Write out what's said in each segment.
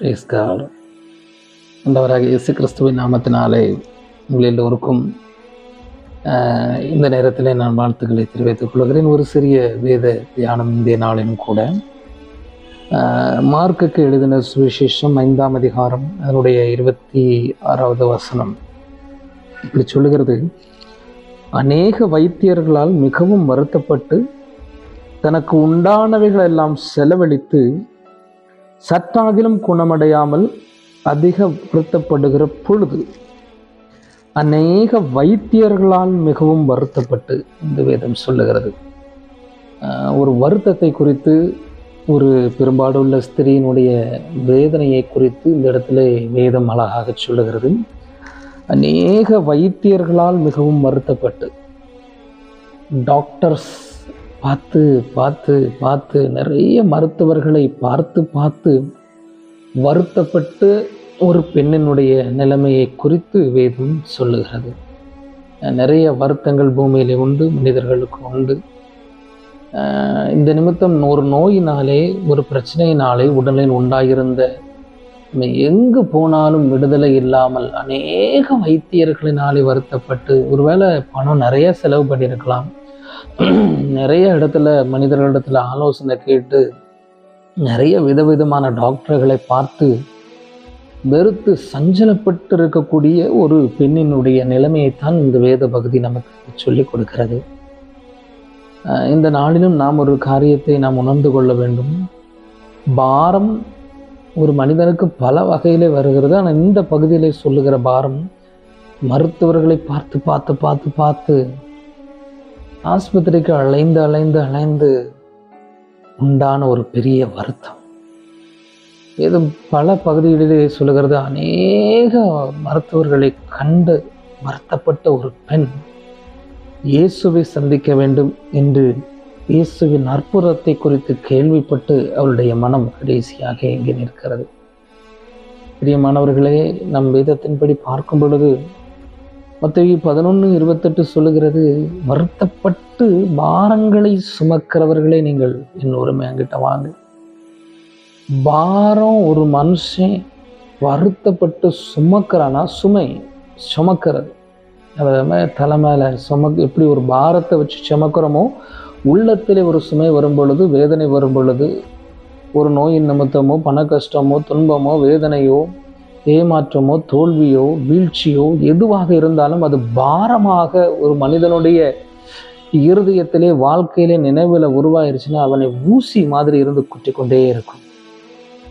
Praise ஆண்டவராக இயேசு கிறிஸ்துவின் நாமத்தினாலே உங்கள் எல்லோருக்கும் இந்த நேரத்தில் நான் வாழ்த்துக்களை தெரிவித்துக் கொள்கிறேன். ஒரு சிறிய வேத தியானம் இந்திய நாளிலும் கூட. மார்க்குக்கு எழுதின சுவிசேஷம் ஐந்தாம் அதிகாரம் அதனுடைய இருபத்தி ஆறாவது வசனம். இப்படி சொல்லுகிறது அநேக வைத்தியர்களால் மிகவும் வருத்தப்பட்டு தனக்கு உண்டானவைகள் எல்லாம் செலவழித்து சற்றாகிலும் குணமடையாமல் அதிக வருத்தப்படுகிற பொழுது அநேக வைத்தியர்களால் மிகவும் வருத்தப்பட்டு இந்த வேதம் சொல்லுகிறது. ஒரு வருத்தத்தை குறித்து ஒரு பெரும்பாடுள்ள ஸ்திரீயினுடைய வேதனையை குறித்து இந்த இடத்துல வேதம் அழகாக சொல்லுகிறது. அநேக வைத்தியர்களால் மிகவும் வருத்தப்பட்டு டாக்டர்ஸ் பார்த்து பார்த்து பார்த்து நிறைய மருத்துவர்களை பார்த்து பார்த்து வருத்தப்பட்டு ஒரு பெண்ணினுடைய நிலைமையை குறித்து வேதம் சொல்லுகிறது. நிறைய வருத்தங்கள் பூமியில் உண்டு மனிதர்களுக்கு உண்டு. இந்த நிமித்தம் ஒரு நோயினாலே ஒரு பிரச்சனையினாலே உடலில் உண்டாயிருந்த எங்கு போனாலும் விடுதலை இல்லாமல் அநேக வைத்தியர்களினாலே வருத்தப்பட்டு ஒருவேளை பணம் நிறைய செலவு பண்ணியிருக்கலாம். நிறைய இடத்துல மனிதர்களிடத்துல ஆலோசனை கேட்டு நிறைய விதவிதமான டாக்டர்களை பார்த்து வெறுத்து சஞ்சலப்பட்டு இருக்கக்கூடிய ஒரு பெண்ணினுடைய நிலைமையைத்தான் இந்த வேத பகுதி நமக்கு சொல்லிக் கொடுக்கிறது. அஹ் இந்த நாளிலும் நாம் ஒரு காரியத்தை நாம் உணர்ந்து கொள்ள வேண்டும். பாரம் ஒரு மனிதனுக்கு பல வகையிலே வருகிறது. ஆனால் இந்த பகுதியிலே சொல்லுகிற பாரம் மருத்துவர்களை பார்த்து பார்த்து பார்த்து பார்த்து ஆஸ்பத்திரிக்கு அலைந்து அலைந்து அலைந்து உண்டான ஒரு பெரிய வருத்தம். இது பல பகுதிகளிலே சொல்லுகிறது அநேக மருத்துவர்களை கண்டு வருத்தப்பட்ட ஒரு பெண் இயேசுவை சந்திக்க வேண்டும் என்று இயேசுவின் அற்புதத்தை குறித்து கேள்விப்பட்டு அவளுடைய மனம் கடைசியாக எங்கே நிற்கிறது. பிரியமானவர்களே நம் வேதத்தின்படி பார்க்கும் பொழுது மத்திய பதினொன்று இருபத்தெட்டு சொல்லுகிறது வருத்தப்பட்டு பாரங்களை சுமக்கிறவர்களே நீங்கள். என் உரிமை என்கிட்ட வாங்க. பாரம் ஒரு மனுஷன் வருத்தப்பட்டு சுமக்கிறானா? சுமை சுமக்கிறது. அதாவது தலை மேலே சுமக் எப்படி ஒரு பாரத்தை வச்சு சுமக்கிறோமோ உள்ளத்திலே ஒரு சுமை வரும் பொழுது வேதனை வரும் பொழுது ஒரு நோயின் நிமித்தமோ பண கஷ்டமோ துன்பமோ வேதனையோ ஏமாற்றமோ தோல்வியோ வீழ்ச்சியோ எதுவாக இருந்தாலும் அது பாரமாக ஒரு மனிதனுடைய இருதயத்திலே வாழ்க்கையிலே நினைவில் உருவாயிருச்சுன்னா அவனை ஊசி மாதிரி இருந்து குத்தி கொண்டே இருக்கும்.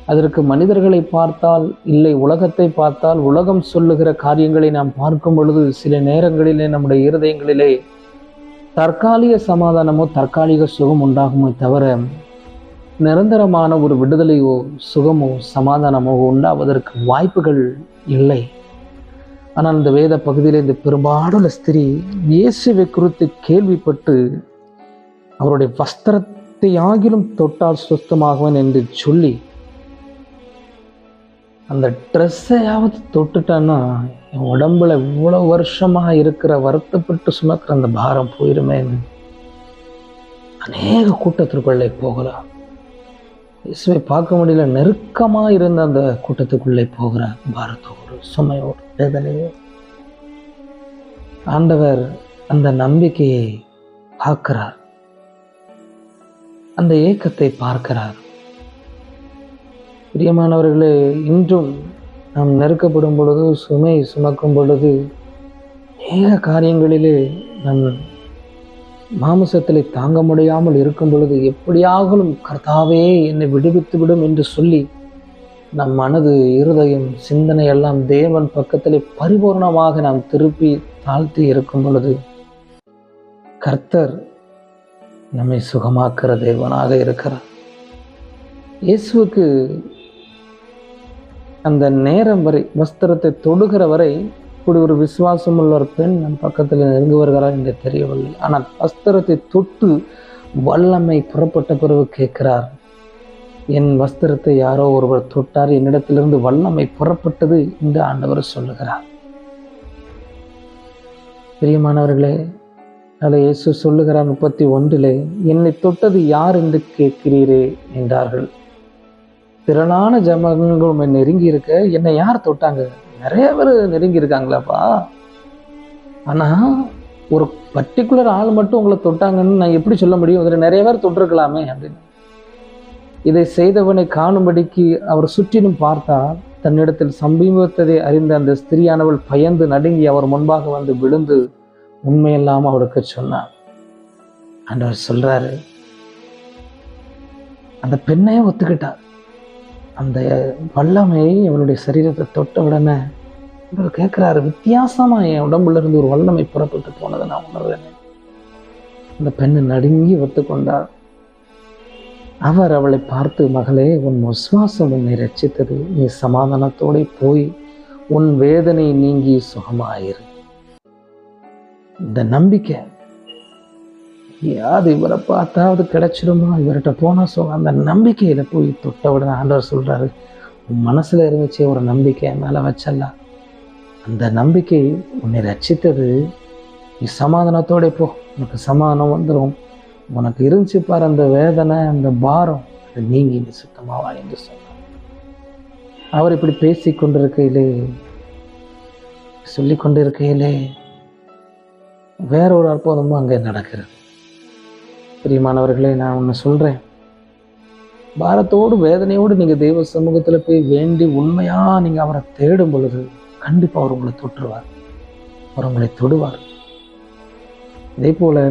அதற்கு மனிதர்களை பார்த்தால் இல்லை உலகத்தை பார்த்தால் உலகம் சொல்லுகிற காரியங்களை நாம் பார்க்கும் பொழுது சில நேரங்களிலே நம்முடைய இருதயங்களிலே தற்காலிக சமாதானமோ தற்காலிக சுகம் உண்டாகுமோ தவிர நிரந்தரமான ஒரு விடுதலையோ சுகமோ சமாதானமோ உண்டாவதற்கு வாய்ப்புகள் இல்லை. ஆனால் இந்த வேத பகுதியில் இந்த பெரும்பாடுள்ள ஸ்திரீ இயேசுவை குறித்து கேள்விப்பட்டு அவருடைய வஸ்திரத்தை ஆகிலும் தொட்டால் சுத்தமாகுவேன் என்று சொல்லி அந்த ட்ரெஸ்ஸையாவது தொட்டுட்டான்னா என் உடம்புல இவ்வளோ வருஷமாக இருக்கிற வருத்தப்பட்டு சுமக்கிற அந்த பாரம் போயிருமேன்னு அநேக கூட்டத்திற்குள்ளே போகலாம். இயேசுவை பார்க்க முடியல நெருக்கமாக இருந்த அந்த கூட்டத்துக்குள்ளே போகிற பாரத்தோடு சுமையோடு வேதனையோ ஆண்டவர் அந்த நம்பிக்கையை பார்க்கிறார். அந்த ஏக்கத்தை பார்க்கிறார். பிரியமானவர்களே இன்றும் நாம் நெருக்கப்படும் பொழுது சுமை சுமக்கும் பொழுது ஏக காரியங்களிலே நம் மாமிசத்திலே தாங்க முடியாமல் இருக்கும் பொழுது எப்படியாகலும் கர்த்தாவே என்னை விடுவித்து விடும் என்று சொல்லி நம் மனது இருதயம் சிந்தனை எல்லாம் தேவன் பக்கத்திலே பரிபூர்ணமாக நாம் திருப்பி தாழ்த்தி இருக்கும் பொழுது கர்த்தர் நம்மை சுகமாக்குற தேவனாக இருக்கிறார். இயேசுவுக்கு அந்த நேரம் வரை வஸ்திரத்தை தொடுகிற வரை இப்படி ஒரு விசுவாசம் உள்ள ஒரு பெண் நம் பக்கத்தில் நெருங்கி வருகிறார் என்று தெரியவில்லை. ஆனால் வஸ்திரத்தை தொட்டு வல்லமை புறப்பட்ட பிறகு கேட்கிறார் என் வஸ்திரத்தை யாரோ ஒருவர் தொட்டார் என்னிடத்திலிருந்து வல்லமை புறப்பட்டது என்று ஆண்டவர் சொல்லுகிறார். பிரியமானவர்களே அதில் இயேசு சொல்லுகிறார் முப்பத்தி ஒன்றிலே என்னை தொட்டது யார் என்று கேட்கிறீரே என்றார்கள். திரளான ஜனங்கள் நெருங்கி இருக்க என்னை யார் தொட்டாங்க? நிறைய பேர் நெருங்கி இருக்காங்களாப்பா ஆனா ஒரு பர்டிகுலர் ஆள் மட்டும் உங்களை தொட்டாங்கன்னு நான் எப்படி சொல்ல முடியும்? அதில் நிறைய பேர் தொட்டிருக்கலாமே அப்படின்னு. இதை செய்தவனை காணும்படிக்கு அவர் சுற்றிலும் பார்த்தால் தன்னிடத்தில் சம்பீபத்ததை அறிந்த அந்த ஸ்திரியானவள் பயந்து நடுங்கி அவர் முன்பாக வந்து விழுந்து உண்மையெல்லாம் அவருக்கு சொன்னார். ஆண்டவர் சொல்றாரு அந்த பெண்ணையே ஒத்துக்கிட்டார். அந்த வல்லமை இவருடைய சரீரத்தை தொட்ட உடனே இவர் கேட்கிறாரு வித்தியாசமா என் உடம்புல இருந்து ஒரு வல்லமை புறப்பட்டு போனதை நான் உணர்றேன். அந்த பெண்ணு நடுங்கி ஒத்துக்கொண்டார் அவர் அவளை பார்த்து மகளே உன் விசுவாசம் உன்னை ரச்சித்தது நீ சமாதானத்தோடு போய் உன் வேதனை நீங்கி சுகமாயிரு. இந்த நம்பிக்கை ஏதாவது இவரை பார்த்தாவது கிடைச்சிடுமா? இவர்கிட்ட போனா சொல்ல அந்த நம்பிக்கையில போய் தொட்ட உடனே ஆண்டவர் சொல்றாரு உன் மனசுல இருந்துச்சு ஒரு நம்பிக்கை மேலே மேல வச்சலாம் அந்த நம்பிக்கை உன்னை ரச்சித்தது நீ சமாதானத்தோட போ. உனக்கு சமாதானம் வந்துடும் உனக்கு இருந்துச்சு பாரு அந்த வேதனை அந்த பாரம். அது நீங்கி நீ சுத்தமாவா என்று சொன்னார். அவர் இப்படி பேசி கொண்டிருக்கையிலே சொல்லி கொண்டிருக்கையிலே வேற ஒரு அற்புதமும் அங்கே நடக்கிறது. பிரியமானவர்களே நான் ஒன்று சொல்றேன். பாரத்தோடு வேதனையோடு நீங்க தெய்வ சமூகத்துல போய் வேண்டி உண்மையா நீங்க அவரை தேடும் பொழுது கண்டிப்பா அவர் உங்களை தொற்றுவார். அவர் உங்களை தொடுவார். இதே போல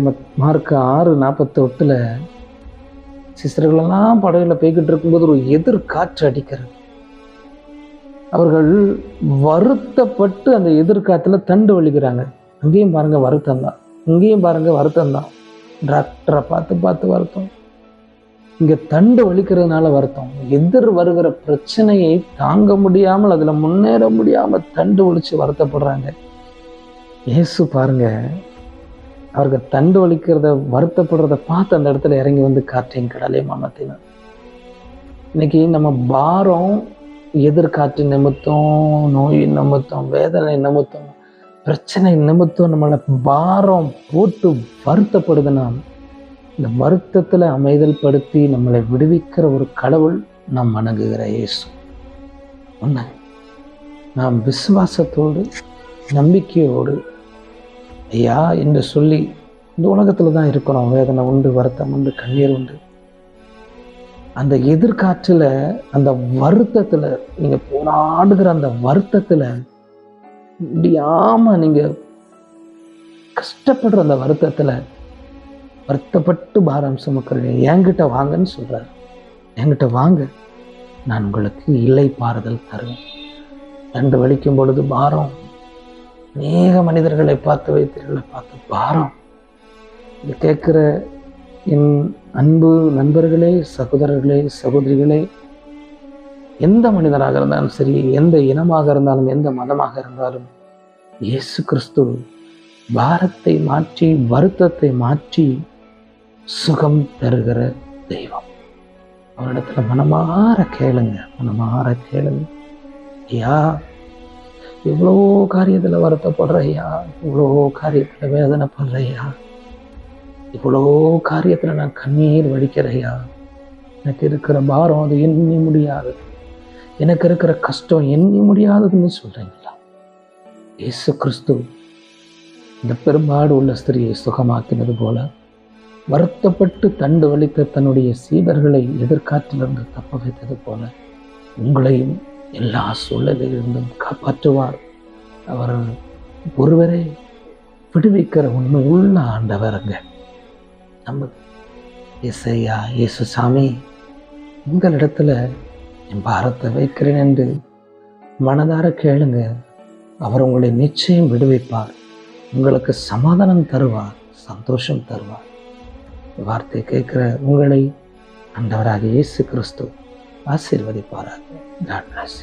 மார்க் ஆறு நாற்பத்தி எட்டில் சிஸ்டர்களெல்லாம் படகுல போய்கிட்டு இருக்கும்போது ஒரு எதிர் காற்று அடிக்கிறது. அவர்கள் வருத்தப்பட்டு அந்த எதிர்காத்துல தண்டு வலிக்கிறாங்க. அங்கேயும் பாருங்க வருத்தம் தான் இங்கேயும் பாருங்க வருத்தம் தான் டாக்டரை பார்த்து பார்த்து வருத்தம். இங்கே தண்டு வலிக்கிறதுனால வருத்தம். எதிர் வருகிற பிரச்சனையை தாங்க முடியாமல் அதில் முன்னேற முடியாமல் தண்டு ஒழிச்சு வருத்தப்படுறாங்க. இயேசு பாருங்க அவர்கள் தண்டு வலிக்கிறத வருத்தப்படுறத பார்த்து அந்த இடத்துல இறங்கி வந்து காற்றையும் கடலையும் அமர்த்தினார் இன்னைக்கு நம்ம பாரம் எதிர்காற்று நிமித்தம் நோய் நிமித்தம் வேதனை நிமித்தம் பிரச்சனை நிமித்தம் நம்மளை பாரம் போட்டு வருத்தப்படுதுன்னா இந்த வருத்தத்தில் அமைதல் படுத்தி நம்மளை விடுவிக்கிற ஒரு கடவுள் நாம் வணங்குகிற இயேசு. ஒன்று நாம் விசுவாசத்தோடு நம்பிக்கையோடு ஐயா என்று சொல்லி இந்த உலகத்தில் தான் இருக்கிறோம். வேதனை உண்டு வருத்தம் உண்டு கண்ணீர் உண்டு. அந்த எதிர்காற்றில் அந்த வருத்தத்தில் நீங்கள் போராடுகிற அந்த வருத்தத்தில் முடியாம நீங்க கஷ்டப்படுற அந்த வருத்தத்துல வருத்தப்பட்டு பாரம் சுமக்கிறீங்க என்கிட்ட வாங்கன்னு சொல்றாரு. என்கிட்ட வாங்க. நான் உங்களுக்கு இல்லை பாறுதல் தருவேன். ரெண்டு வலிக்கும் பொழுது பாரம். அநேக மனிதர்களை பார்த்து வைத்தீர்களை பார்த்து பாரம். இது கேட்குற என் அன்பு நண்பர்களே சகோதரர்களே சகோதரிகளே எந்த மனிதராக இருந்தாலும் சரி எந்த இனமாக இருந்தாலும் எந்த மதமாக இருந்தாலும் இயேசு கிறிஸ்து பாரத்தை மாற்றி வருத்தத்தை மாற்றி சுகம் தருகிற தெய்வம். அவரிடத்துல மனமாற கேளுங்க மனமாற கேளுங்க. ஐயா இவ்வளோ காரியத்துல வருத்தப்படுற ஐயா இவ்வளோ காரியத்துல வேதனைப்படுற ஐயா இவ்வளோ காரியத்துல நான் கண்ணீர் வடிக்கிறையா? எனக்கு இருக்கிற பாரம் அது எண்ணி முடியாது. எனக்கு இருக்கிற கஷ்டம் எண்ணி முடியாததுன்னு சொல்றீங்களா? இயேசு கிறிஸ்து இந்த பெரும்பாடு உள்ள ஸ்திரியை சுகமாக்கினது போல வருத்தப்பட்டு தண்டு வலித்த தன்னுடைய சீடர்களை எதிர்காற்றிலிருந்து தப்ப வைத்தது போல உங்களையும் எல்லா சூழலிலிருந்தும் காப்பாற்றுவார். அவர் ஒருவரே விடுவிக்கிற உண்மை உள்ள ஆண்டவருங்க நம்ம இசையா இயேசு சாமி உங்களிடத்துல என் பாரத்தை வைக்கிறேன் என்று மனதார கேளுங்க. அவர் உங்களை நிச்சயம் விடுவிப்பார். உங்களுக்கு சமாதானம் தருவார் சந்தோஷம் தருவார். வார்த்தை கேட்கிற உங்களை அந்தவராக இயேசு கிறிஸ்து ஆசீர்வதிப்பாராக. God bless.